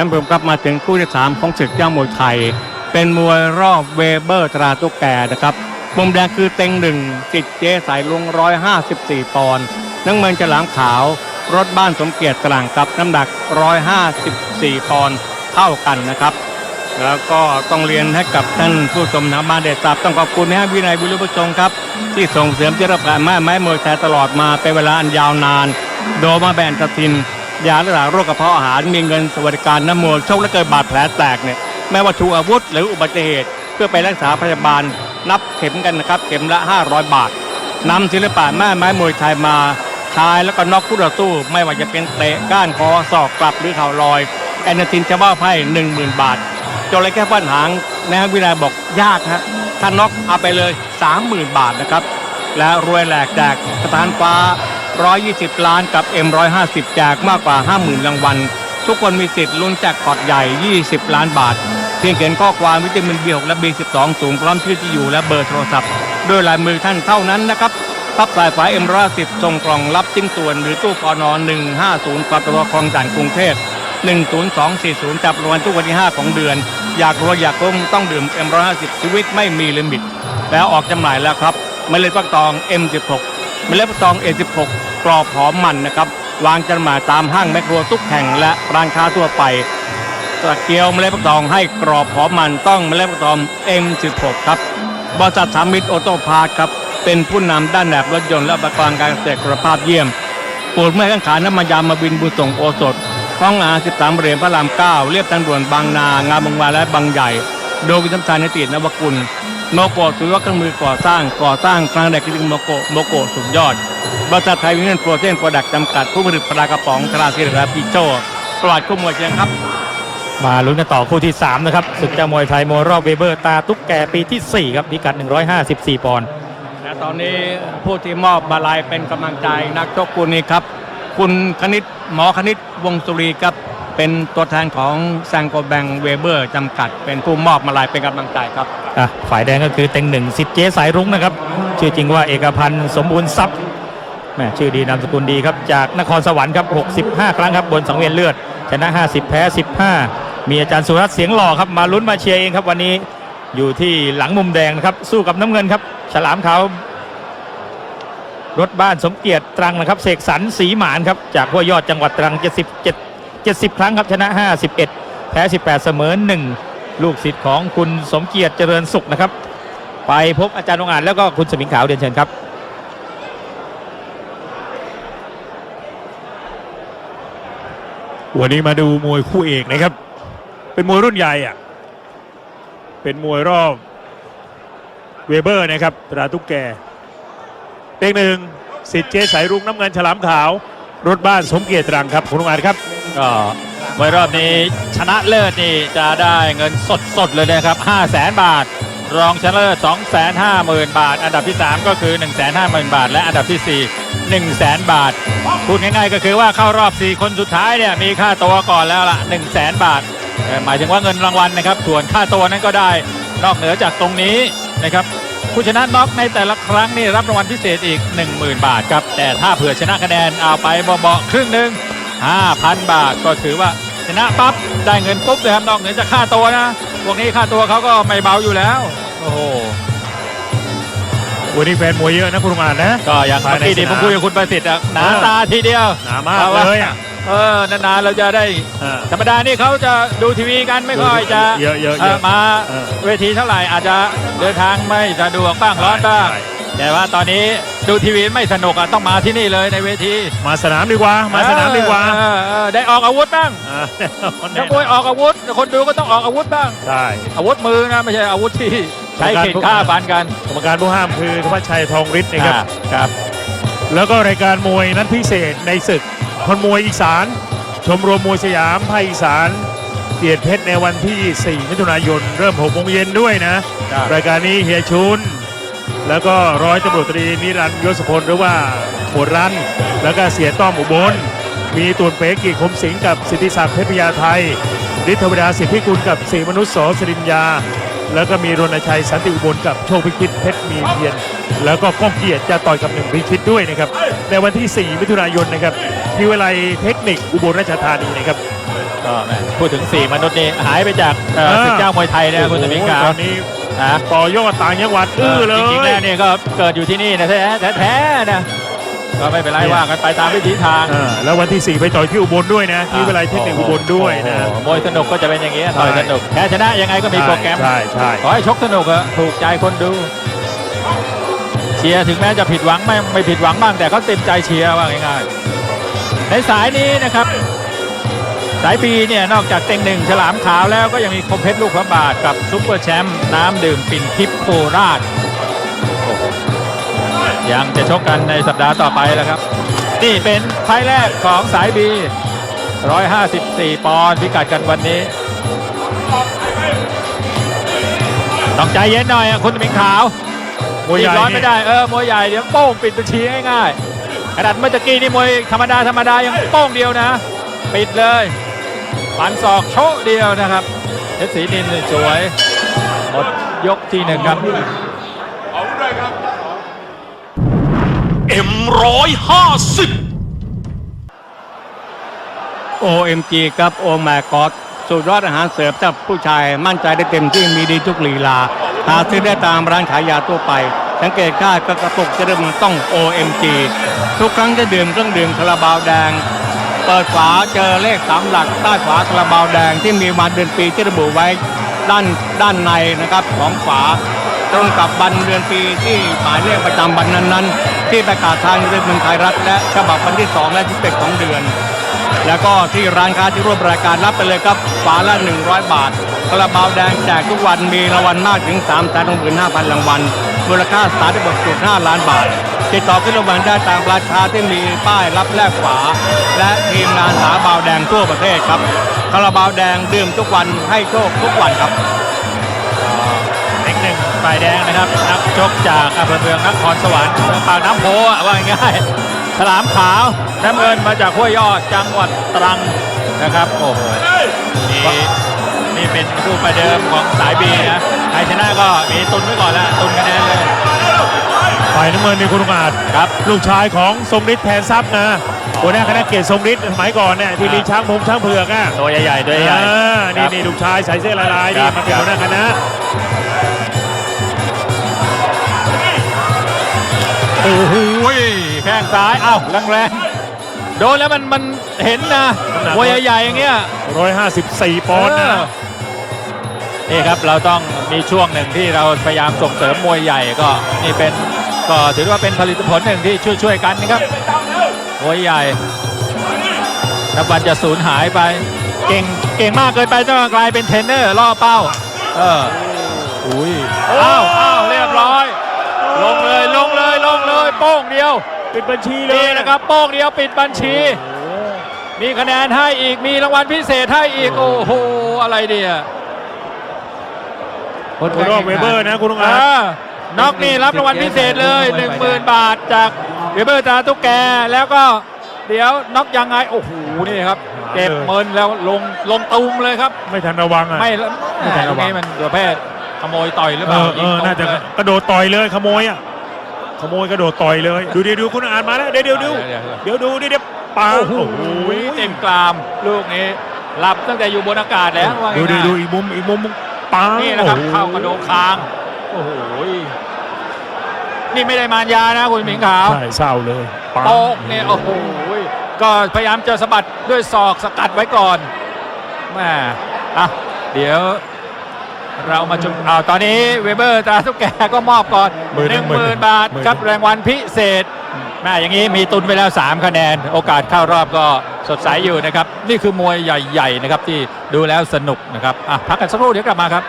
ท่านผู้ชมครับมาถึงคู่ที่สามของศึกเจ้ามวยไทย เป็นมวยรอบเวเบอร์ตราตุกแกนะครับมุมแดงคือเต็งหนึ่งสิทธิ์เจสายลุงร้อยห้าสิบสี่ปอนด์นังเมืองฉลามขาว รถบ้านสมเกียรติตรังกับน้ำหนักร้อยห้าสิบสี่ปอนด์เท่ากันนะครับ แล้วก็ต้องเรียนให้กับท่านผู้ชมทางบ้านเดชทราบต้องขอบคุณนะฮะวินัยวิรุประชงครับ ที่ส่งเสริมที่รับการแม่ไม้มวยไทยตลอดมาเป็นเวลาอันยาวนาน โดมาแบนตะทิน ยารักษาโรคกระเพาะอาหารมีเงินสวัสดิการน้ำมวยโชคและเกิดบาดแผลแตกเนี่ยไม่ว่าถูกอาวุธหรืออุบัติเหตุ เพื่อไปรักษาพยาบาลนับเข็มกันนะครับเข็มละ 500 บาทนำศิลปะแม่ไม้มวยไทยมาทายแล้วก็นอกคู่ต่อสู้ไม่ว่าจะเป็นเตะก้านคอศอกกลับหรือเข่าลอย แอนนาทินจะบ้าไพ่หนึ่งหมื่นบาทจระเข้ฟันหางนะฮะวินัยบอกยากฮะถ้าน็อกเอาไปเลย 30,000 บาทนะครับ และรวยแหลกแจกสถานฟ้า 120 ล้านกับ M150 แจกมากกว่า 50,000 รางวัล ทุกคนมีสิทธิ์ลุ้นแจกพอตใหญ่ 20 ล้านบาท เพียงเขียนข้อความวิตามิน B6 และ B12 สูงพร้อมชื่อที่อยู่และเบอร์โทรศัพท์ด้วยลายมือท่านเท่านั้นนะครับพับสายฝา M150 ส่งกล่องรับจิ้งส่วนหรือตู้ปอน150ปตทคลองด่านกรุงเทพ10240 จับรางวัลทุกวันที่ 5 ของเดือน อยากรวยอยากรุ่งต้องดื่ม M150 ชีวิตไม่มีลิมิต แล้วออกจำหน่ายแล้วครับเมล็ดฟักทอง M16 เมล็ดฟักทอง A16 กรอบหอมมันนะครับ วางจำหน่ายตามห้างแมคโครทุกแห่งและร้านค้าทั่วไปตะเกียวเมล็ดฟักทองให้กรอบหอมมันต้องเมล็ดฟักทอง M16 ครับบริษัทสามิตรออโต้พาร์ทครับเป็นผู้นำด้านแบบรถยนต์และอุปกรณ์การเกษตรคุณภาพเยี่ยมปลูกเมื่อข้างขาน้ำมันยามาบินบุญส่งโอสถคลองอา13เหรียญพระราม9เรียบทางด่วนบางนา งามบางวาและบางใหญ่ โดยคุณสำชายนตินวกุล โมโกะสุริวัฒน์เครื่องมือก่อสร้างก่อสร้างครั้งแรกคือโมโกะโมโกะสุดยอดบริษัทไทยวิเงินโปรเทนโปรดักต์จำกัดผู้ผลิตปลากระป๋องตราซีและพิโชประวัติคู่มวยเชียงครับ มาลุ้นกันต่อคู่ที่ 3 นะครับศึกเจ้ามวยไทยมวยรอบเวเบอร์ตาตุ๊กแกปีที่ 4 ครับพิกัด 154 ปอนด์และตอนนี้ผู้ที่มอบมาลายเป็นกำลังใจนักชกคุณนี้ครับ คุณคณิตหมอคณิตวงศ์สุรีครับ เป็นตัวแทนของแซงโกแบงเวเบอร์จำกัด เป็นผู้มอบมาลายเป็นกำลังใจครับอะฝ่ายแดงก็คือเต็งหนึ่งสิทธิ์เจสายรุ้งนะครับ ชื่อจริงว่าเอกพันธ์สมบูรณ์ทรัพย์แม่ชื่อดีนามสกุลดีครับ จากนครสวรรค์ครับ 65 ครั้งครับบนสังเวียนเลือด ชนะ 50 แพ้ 15 มีอาจารย์สุรัตน์เสียงหล่อครับ มาลุ้นมาเชียร์เองครับวันนี้อยู่ที่หลังมุมแดงนะครับ สู้กับน้ำเงินครับ ฉลามขาวรถบ้านสมเกียรติตรังนะครับ เสกสรรศรีหมานครับ จากห้วยยอดจังหวัดตรัง 77 70 ครั้งครับชนะ 51 แพ้ 18 เสมอ 1 ลูกศิษย์ของคุณสมเกียรติเจริญสุขนะครับ ไปพบอาจารย์องอาจแล้วก็คุณสมิงขาวเรียนเชิญครับวันนี้มาดูมวยคู่เอกนะครับ เป็นมวยรุ่นใหญ่อะเป็นมวยรอบเวเบอร์นะครับตราตุกแกเต็งหนึ่งสิทธิ์เจสายรุ้งน้ำเงินฉลามขาว รถบ้านสมเกียรติรังครับคุณลุงอาจครับ ก็มวยรอบนี้ชนะเลิศนี่จะได้เงินสดสดเลยนะครับ 5 0 0แสนบาท รองชนะเลิศ2 5 0 0 0 0 บาท อันดับที่ 3 ก็คือ 1 5 0 0 0 0 บาท และอันดับที่ 4 1 0 0 0 0 0 บาท พูดง่ายๆก็คือว่าเข้ารอบ 4 คนสุดท้ายเนี่ยมีค่าตัวก่อนแล้วละ1 0 0 0 0 0 บาท หมายถึงว่าเงินรางวัลนะครับ ส่วนค่าตัวนั้นก็ได้นอกเหนือจากตรงนี้นะครับผู้ชนะน็อกในแต่ละครั้งนี่รับรางวัลพิเศษอีก 10,000 บาทครับ แต่ถ้าเผื่อชนะคะแนนเอาไปเบาๆครึ่งหนึ่ง 5,000 บาทก็ถือว่าชนะปั๊บได้เงินปุ๊บเลยครับนอกเหนือจากค่าตัวนะพวกนี้ค่าตัวเขาก็ไม่เบาอยู่แล้ว โอ้โหวันนี้แฟนมวยเยอะนะคุณลุงอาจนะก็อย่างเมื่อกี้นี่ผมคุยกับคุณประสิทธิ์อะหนาตาทีเดียวหนามากเลยอะเออนานๆเราจะได้อ่าธรรมดานี่เขาจะดูทีวีกันไม่ค่อยจะเยอะๆเยอะๆเอ่อมาเออเวทีเท่าไหร่อาจจะเดินทางไม่สะดวกบ้างร้อนบ้างใช่แต่ว่าตอนนี้ ดูทีวีไม่สนุกอะต้องมาที่นี่เลยในเวทีมาสนามดีกว่า มาสนามดีกว่าเออเออได้ออกอาวุธบ้างอ่าแน่นอนนักมวยออกอาวุธ คนดูก็ต้องออกอาวุธบ้าง ใช่ อาวุธมือนะไม่ใช่อาวุธที่ใช้ขีดฆ่าฟันกันกรรมการผู้ห้ามคือธวัชชัยทองฤทธิ์นะครับ อ่าครับ แล้วก็รายการมวยนัดพิเศษในศึกคนมวยอีสาน ชมรมมวยสยามภาคอีสานเกียรติเพชรในวันที่ 4 มิถุนายน เริ่ม6โมงเย็นด้วยนะ ครับ รายการนี้เฮียชุน แล้วก็ร้อยตำรวจตรีนิรันดร์ยศพลหรือว่าหมวดรัน แล้วก็เสียต้อมอุบล มีตุนเป๊กกีคมสิงห์กับสิทธิศักดิ์เพชรพยาไทยฤทธวดาสิทธิกุลกับศรีมนุษย์โสสริญญา แล้วก็มีรณชัยสันติอุบลกับโชคพิคิตเพชรมีเพียรแล้วก็ก้องเกียรติจะต่อยกับหนึ่งพิคิตด้วยนะครับ ในวันที่ 4 มิถุนายนนะครับที่วิไลยเทคนิคอุบลราชธานีนะครับคก็แหม่พูดถึง 4 มนุษย์นี่หายไปจากเอ่อเออศึกเจ้ามวยไทยนะคุณสมิงขาวตอนนี้ นะต่อยอดต่างจังหวัดอื้อเลจริงๆย แล้วเนี่ยก็เกิดอยู่ที่นี่นะแท้แท้ๆนะก็ไม่เป็นไรเนี่ยว่ากันไปตามวิถีทางอ่าแล้ววันที่ 4 ไปต่อยที่อุบลด้วยนะที่วิทยาลัยเทคนิคอุบลด้วยนะ โอ้โหมวยสนุกก็จะเป็นอย่างนี้ใช่ต่อยสนุกแพ้ชนะยังไงก็มีโปรแกรม ใช่ใช่ ขอให้ชกสนุกอะถูกใจคนดู เชียร์ถึงแม้จะผิดหวังไม่ไม่ผิดหวังบ้างแต่เขาเต็มใจเชียร์ว่าง่ายๆในสายนี้นะครับ สายปีเนี่ยนอกจากเต็งหนึ่งฉลามขาวแล้วก็ยังมีคมเพชรลูกพระบาทกับซุปเปอร์แชมป์น้ำดื่มปิ่นทิพย์โคราชโอ้โหยังจะชกกันในสัปดาห์ต่อไปแล้วครับ นี่เป็นไฟล์แรกของสายบี 154 ปอนด์พิกัดกันวันนี้ ต้องใจเย็นหน่อยอะคุณมิงขาวมวยใหญ่รีบร้อนนี่ไม่ได้เออมวยใหญ่เดี๋ยวโป้งปิดบัญชีง่ายๆขนาดเมื่อตะกี้นี่มวยธรรมดาธรรมดายังโป้งเดียวนะ ปิดเลย ปันศอกโชะเดียวนะครับเพชรศรีนินนี่สวยหมดยกที่หนึ่งครับเอ็มร้อยห้าสิบ OMG ครับโอแมกอดสูตรยอดอาหารเสริมสำหรับผู้ชายมั่นใจได้เต็มที่มีดีทุกลีลาหาซื้อได้ตามร้านขายยาทั่วไป สังเกตค่าก็กระปุกจะเริ่มต้อง OMG ทุกครั้งจะดื่มเครื่องดื่มคาราบาวแดง เปิดฝาเจอเลขสามหลักใต้ฝาคาราบาวแดงที่มีวันเดือนปีที่ระบุไว้ด้านด้านในนะครับของฝาตรงกับวันเดือนปีที่หมายเลขประจำวันนั้นๆ ที่ประกาศทางเรือเมืองไทยรัฐและฉบับวันที่ 2 และที่11ของเดือน แล้วก็ที่ร้านค้าที่ร่วมรายการรับไปเลยครับฝาละ 100 บาทคาราบาวแดงแจกทุกวันมีรางวัลมากถึง3 6 5 0 0 0รางวัลมูลค่า36.5ล้านบาท ติดต่อขึ้นรางวัลได้ตามรานค้าที่มีป้ายรับแลกฝา และทีมงานสาบาวแดงทั่วประเทศครับคาราบาวแดงดื่มทุกวันให้โชคทุกวันครับเล็กหนึ่งฝ่ายแดงนะครับนักชกจากอำเภอเมืองนครสวรรค์เมืองปากน้ำโพว่าง่ายฉลามขาวน้ำเงินมาจากห้วยยอดจังหวัดตรังนะครับโอ้โหนี่นี่เป็นคู่ประเดิมของสายบีนะใครชนะก็มีตุนไว้ก่อนแล้วตุนคะแนนเลย ฝ่ายน้ำเงินนี่คุณลุงอาจครับลูกชายของทรงฤทธิ์แทนทรัพย์นะหัวหน้าคณะเกียรติทรงฤทธิ์สมัยก่อนเนี่ยที่มีช้างพงช้างเผือกอะตัวใหญ่ๆตัวใหญ่อ่าคนี่รับนี่ลูกชายใส่เสื้อลายๆนี่ครับมาเป็นหัวหน้าคณะโอ้โหแข้งซ้ายเอ้าแรงๆโดนแล้วมันมันเห็นนะมวยใหญ่ๆอย่างเงี้ย154ปอนด์นะเนี่ครับเราต้องมีช่วงหนึ่งที่เราพยายามส่งเสริมมวยใหญ่ก็นี่เป็น ก็ถือว่าเป็นผลิตผลหนึ่งที่ช่วยช่วยๆกันนะครับมวยใหญ่นับวันจะสูญหายไป เก่งเก่งมากเกินไปต้องกลายเป็นเทรนเนอร์ล่อเป้า เอออุ้ยอ้าวอ้าวเรียบร้อย ลงเลยลงเลยลงเลยโป้งเดียว ปิดบัญชีเลยนี่นะครับโป้งเดียวปิดบัญชี มีคะแนนให้อีกมีรางวัลพิเศษให้อีกโอ้โหอะไรเนี่ยคุณรอบเวเบอร์นะคุณลุงอาจอ่า น็อกนี่รับรางวัลพิเศษเลย 10,000 บาทจากเวเบอร์ตาตุ๊กแกแล้วก็เดี๋ยวน็อกยังไงโอ้โหนี่ครับเก็บเมินแล้วลงลงตุมเลยครับ ไม่ทันระวังอะไม่แล้วไม่ทันระวังนี่มันประเภทขโมยต่อยหรือเอเปล่าอเออยิงตรงน่าจะเลยกระโดดต่อยเลยขโมยอะขโมยกระโดดต่อยเลย ดูเดี๋ยวดูคุณอ่านมาแล้วเดี๋ยวเดี๋ยวดูเดี๋ยวเดี๋ยวดูนี่เดี๋ยวปาโอ้โหโอ้โหเต็มกรามลูกนี้หลับตั้งแต่อยู่บนอากาศแล้วว่าดูดิง่ายๆดูอีกมุมอีกมุมปานี่นะครับโอ้โหเข้ากระโดงคาง โอ้โหนี่ไม่ได้มารยานะคุณหมิงขาวใช่เศร้าเลยปาโป๊กเนี่ยโอ้โหก็พยายามจะสะบัดด้วยศอกสกัดไว้ก่อนแม่อะเดี๋ยวเรามาจุดอ้าวตอนนี้เวเบอร์ตราทุกแกก็มอบก่อนหนึ่งหมื่นบาทครับรางวัลพิเศษแม่อย่างนี้มีตุนไปแล้ว 3 คะแนน โอกาสเข้ารอบก็สดใสอยู่นะครับ นี่คือมวยใหญ่ ๆ นะครับที่ดูแล้วสนุกนะครับอะพักกันสักครู่เดี๋ยวกลับมาครับ